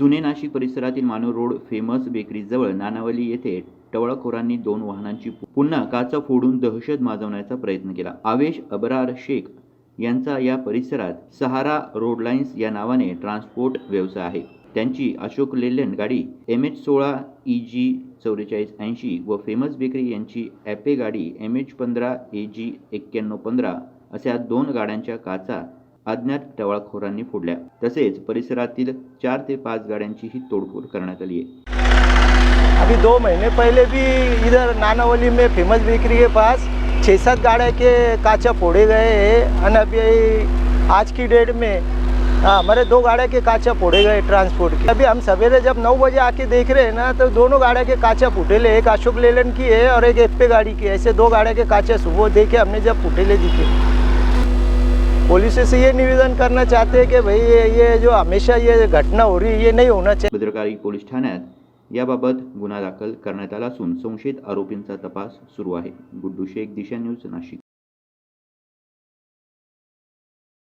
जुने नाशिक परिसरातील Manav road famous बेकरीजवळ नानावली येथे टवळखोरांनी दोन वाहनांची पुन्हा काचा फोडून दहशत माजवण्याचा प्रयत्न केला. आवेश अबरार शेख यांचा या परिसरात सहारा रोड लाईन्स या नावाने ट्रान्सपोर्ट व्यवसाय आहे. त्यांची अशोक लेलँड गाडी एम एच सोळा ई जी चौवेचाळीस ऐंशी व फेमस बेकरी यांची ॲपे गाडी एम एच पंधरा ए जी एक्क्याण्णव पंधरा अशा दोन गाड्यांच्या काचा अज्ञात टवाळखोरांनी फोडल्या. तसेच परिसरातील चार ते पाच गाड्यांचीही तोडफोड करण्यात आली आहे. अभी दो महीने पहले भी इधर नानावली में फेमस बेकरी के पास छः सात गाड्या के काचा फोड़े गए हैं और अभी आज की डेट में हमारे दो गाड़िया के काचा फोड़े गए ट्रांसपोर्ट के। अभी हम सवेरे जब नौ बजे आके देख रहे हैं ना तो दोनों गाड़िया के काचा फूटेले एक अशोक लेलन की है और एक एप्पे गाड़ी की है। ऐसे दो गाड़िया के काचा सुबह देखे हमने जब फूटेले दिखे। पुलिस से ये निवेदन करना चाहते हैं कि भाई ये ये जो हमेशा ये घटना हो रही है ये नहीं होना चाहिए। भद्रकारी पोलीस ठाण्यात याबाबत गुन्हा दाखल करण्यात आला असून संशयित आरोपींचा तपास सुरू आहे. गुड्डू शेख दिशा न्यूज नाशिक.